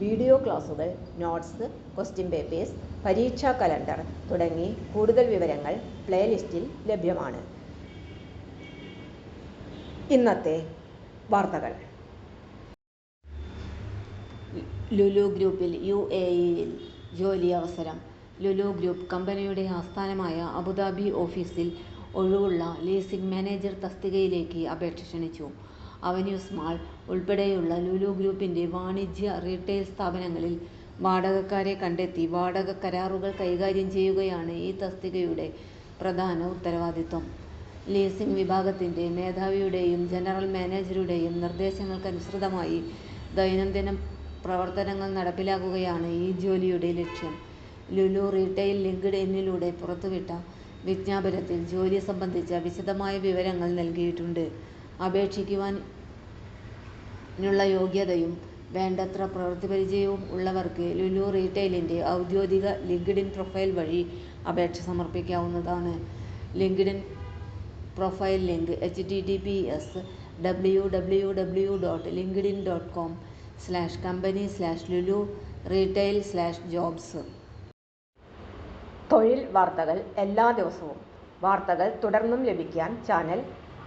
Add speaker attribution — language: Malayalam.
Speaker 1: വീഡിയോ ക്ലാസുകൾ നോട്ട്സ് ക്വസ്റ്റ്യൻ പേപ്പേഴ്സ് പരീക്ഷാ കലണ്ടർ തുടങ്ങി കൂടുതൽ വിവരങ്ങൾ പ്ലേലിസ്റ്റിൽ ലഭ്യമാണ്. ഇന്നത്തെ വാർത്തകൾ. ലുലു ഗ്രൂപ്പിൽ യു എ ഇയിൽ ജോലി അവസരം. ലുലു ഗ്രൂപ്പ് കമ്പനിയുടെ ആസ്ഥാനമായ അബുദാബി ഓഫീസിൽ ഒഴിവുള്ള ലീസിംഗ് മാനേജർ തസ്തികയിലേക്ക് അപേക്ഷ ക്ഷണിച്ചു. അവന്യൂസ് മാൾ ഉൾപ്പെടെയുള്ള ലുലു ഗ്രൂപ്പിന്റെ വാണിജ്യ റീട്ടെയിൽ സ്ഥാപനങ്ങളിൽ വാടകക്കാരെ കണ്ടെത്തി വാടക കരാറുകൾ കൈകാര്യം ചെയ്യുകയാണ് ഈ തസ്തികയുടെ പ്രധാന ഉത്തരവാദിത്വം. ലീസിംഗ് വിഭാഗത്തിന്റെ മേധാവിയുടെയും ജനറൽ മാനേജരുടെയും നിർദ്ദേശങ്ങൾക്കനുസൃതമായി ദൈനംദിന പ്രവർത്തനങ്ങൾ നടപ്പിലാക്കുകയാണ് ഈ ജോലിയുടെ ലക്ഷ്യം. ലുലു റീട്ടെയിൽ ലിങ്ക്ഡ് ഇന്നിലൂടെ പുറത്തുവിട്ട വിജ്ഞാപനത്തിൽ ജോലി സംബന്ധിച്ച വിശദമായ വിവരങ്ങൾ നൽകിയിട്ടുണ്ട്. അപേക്ഷിക്കുവാനുള്ള യോഗ്യതയും വേണ്ടത്ര പ്രവൃത്തിപരിചയവും ഉള്ളവർക്ക് ലുലു റീട്ടെയിലിന്റെ ഔദ്യോഗിക ലിങ്ക്ഡിൻ പ്രൊഫൈൽ വഴി അപേക്ഷ സമർപ്പിക്കാവുന്നതാണ്. LinkedIn profile link H T T P S W W W dot LinkedIn dot com slash company slash Lulu retail slash jobs തൊഴിൽ വാർത്തകൾ എല്ലാ ദിവസവും. വാർത്തകൾ തുടർന്നും ലഭിക്കാൻ ചാനൽ